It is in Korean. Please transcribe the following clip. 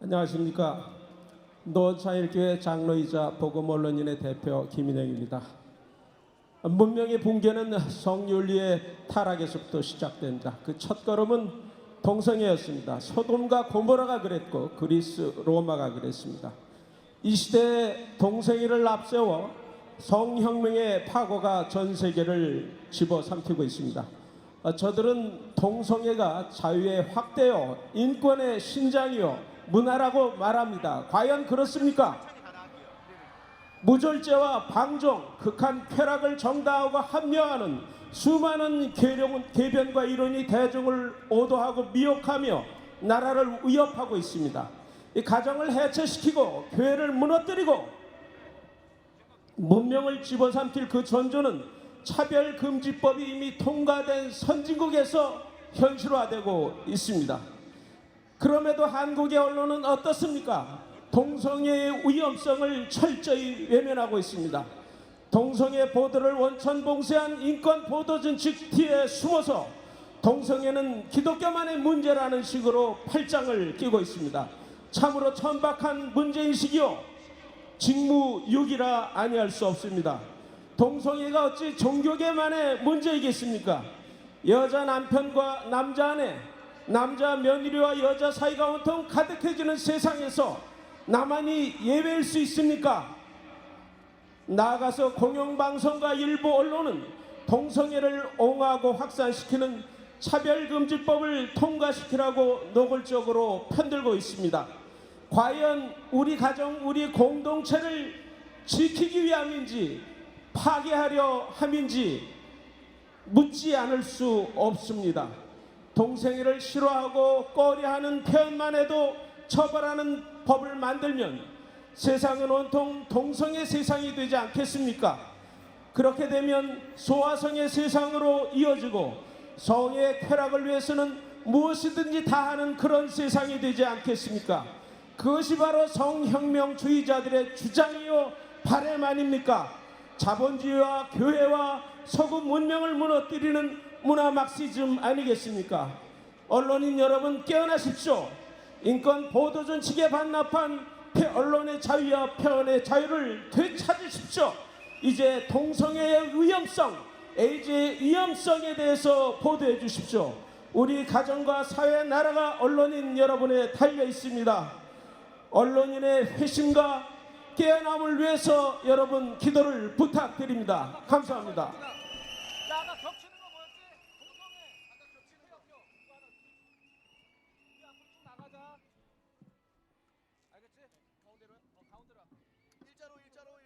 안녕하십니까. 노차일교회 장로이자 복음언론인의 대표 김인영입니다. 문명의 붕괴는 성윤리의 타락에서부터 시작된다. 그 첫걸음은 동성애였습니다. 소돔과 고모라가 그랬고 그리스 로마가 그랬습니다. 이 시대에 동성애를 앞세워 성혁명의 파고가 전 세계를 집어삼키고 있습니다. 어, 저들은 동성애가 자유의 확대요, 인권의 신장이요, 문화라고 말합니다. 과연 그렇습니까? 무절제와 방종, 극한 쾌락을 정당하고 합리화하는 수많은 계변과 이론이 대중을 오도하고 미혹하며 나라를 위협하고 있습니다. 이 가정을 해체시키고 교회를 무너뜨리고 문명을 집어삼킬 그 전조는 차별금지법이 이미 통과된 선진국에서 현실화되고 있습니다. 그럼에도 한국의 언론은 어떻습니까? 동성애의 위험성을 철저히 외면하고 있습니다. 동성애 보도를 원천 봉쇄한 인권 보도 진 측 뒤에 숨어서 동성애는 기독교만의 문제라는 식으로 팔짱을 끼고 있습니다. 참으로 천박한 문제인식이요. 직무유기라 아니할 수 없습니다. 동성애가 어찌 종교계만의 문제이겠습니까? 여자 남편과 남자 아내, 남자 며느리와 여자 사이가 온통 가득해지는 세상에서 나만이 예외일 수 있습니까? 나아가서 공영방송과 일부 언론은 동성애를 옹호하고 확산시키는 차별금지법을 통과시키라고 노골적으로 편들고 있습니다. 과연 우리 가정, 우리 공동체를 지키기 위함인지 파괴하려 함인지 묻지 않을 수 없습니다. 동생애를 싫어하고 꺼려하는 표현만 해도 처벌하는 법을 만들면 세상은 온통 동성애 세상이 되지 않겠습니까? 그렇게 되면 소아성의 세상으로 이어지고 성의 쾌락을 위해서는 무엇이든지 다 하는 그런 세상이 되지 않겠습니까? 그것이 바로 성혁명주의자들의 주장이요 바램 아닙니까? 자본주의와 교회와 서구 문명을 무너뜨리는 문화 막시즘 아니겠습니까? 언론인 여러분 깨어나십시오. 인권 보도전 측에 반납한 폐- 언론의 자유와 표현의 자유를 되찾으십시오. 이제 동성애의 위험성, 에이즈의 위험성에 대해서 보도해 주십시오. 우리 가정과 사회, 나라가 언론인 여러분에 달려 있습니다. 언론인의 회심과 깨어남을 위해서 여러분 기도를 부탁드립니다. 감사합니다. 가운데라 일자로 일자로